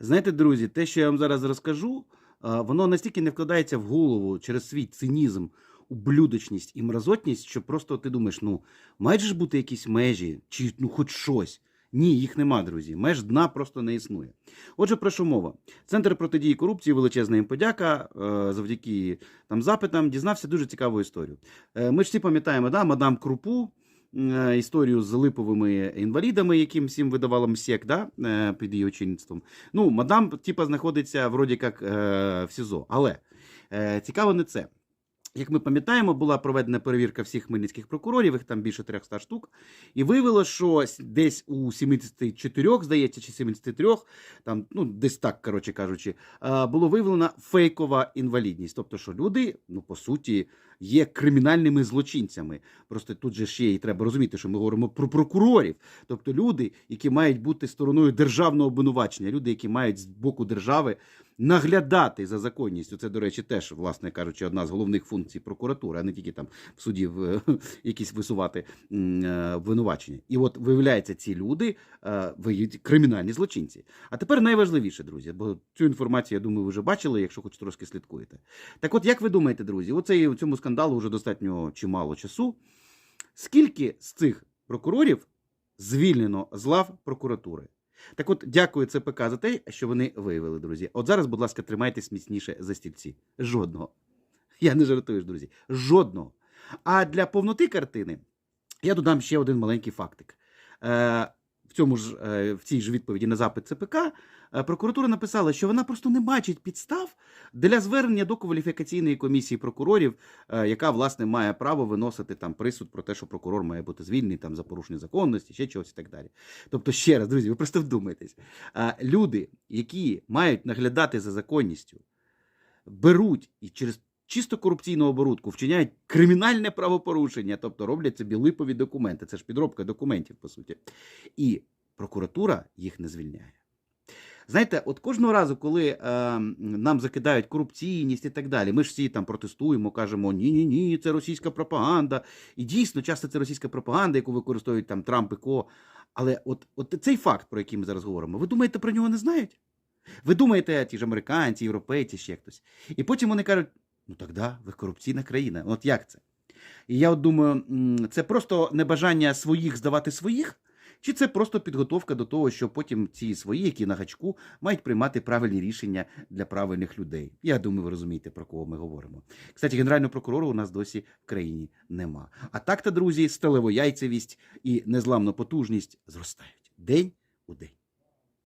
Знаєте, друзі, те, що я вам зараз розкажу, воно настільки не вкладається в голову через свій цинізм, ублюдочність і мразотність, що просто ти думаєш, ну, мають ж бути якісь межі, чи ну хоч щось. Ні, їх нема, друзі. Меж дна просто не існує. Отже, про що мова? Центр протидії корупції, величезна їм подяка. е, Завдяки там запитам дізнався дуже цікаву історію. Е, Ми ж всі пам'ятаємо, да, мадам Крупу, історію з липовими інвалідами, яким всім видавала МСЕК, да, е, під її очільництвом. Ну, мадам, типа, знаходиться вроді як е, в СІЗО. Але е, цікаво не це. Як ми пам'ятаємо, була проведена перевірка всіх хмельницьких прокурорів, їх там більше 300 штук, і виявило, що десь у 74, здається, чи 73, там, ну, десь так, коротше кажучи, було виявлена фейкова інвалідність. Тобто, що люди, ну, по суті, є кримінальними злочинцями. Просто тут же ще і треба розуміти, що ми говоримо про прокурорів, тобто люди, які мають бути стороною державного обвинувачення, люди, які мають з боку держави наглядати за законністю. Це, до речі, теж, власне кажучи, одна з головних функцій прокуратури, а не тільки там в суді в, якісь висувати м, е, обвинувачення. І от виявляється, ці люди е, кримінальні злочинці. А тепер найважливіше, друзі, бо цю інформацію, я думаю, ви вже бачили, якщо хоч трошки слідкуєте. Так от, як ви думаєте, друзі, оцей, у цьому скандалу вже достатньо чимало часу. Скільки з цих прокурорів звільнено з лав прокуратури? Так от, дякую ЦПК за те, що вони виявили, друзі. От зараз, будь ласка, тримайтесь міцніше за стільці. Жодного. Я не жартую, друзі. Жодного. А для повноти картини я додам ще один маленький фактик. Е, в, цьому ж, е, в цій ж відповіді на запит ЦПК е, прокуратура написала, що вона просто не бачить підстав для звернення до кваліфікаційної комісії прокурорів, е, яка власне має право виносити там присуд про те, що прокурор має бути звільнений там за порушення законності, ще чогось і так далі. Тобто, ще раз, друзі, ви просто вдумайтесь. Люди, які мають наглядати за законністю, беруть і через чисто корупційну оборудку вчиняють кримінальне правопорушення, тобто роблять собі липові документи. Це ж підробка документів, по суті. І прокуратура їх не звільняє. Знаєте, от кожного разу, коли е, нам закидають корупційність і так далі, ми ж всі там протестуємо, кажемо, ні, ні, ні, це російська пропаганда. І дійсно, часто це російська пропаганда, яку використовують там Трамп і Ко. Але от, от цей факт, про який ми зараз говоримо, ви думаєте, про нього не знають? Ви думаєте, ті ж американці, європейці, ще хтось. І потім вони кажуть: ну так да, ви корупційна країна. От як це? І я от думаю, це просто небажання своїх здавати своїх, чи це просто підготовка до того, що потім ці свої, які на гачку, мають приймати правильні рішення для правильних людей. Я думаю, ви розумієте, про кого ми говоримо. Кстати, генерального прокурора у нас досі в країні нема. А так-то, друзі, сталевояйцевість і незламна потужність зростають день у день.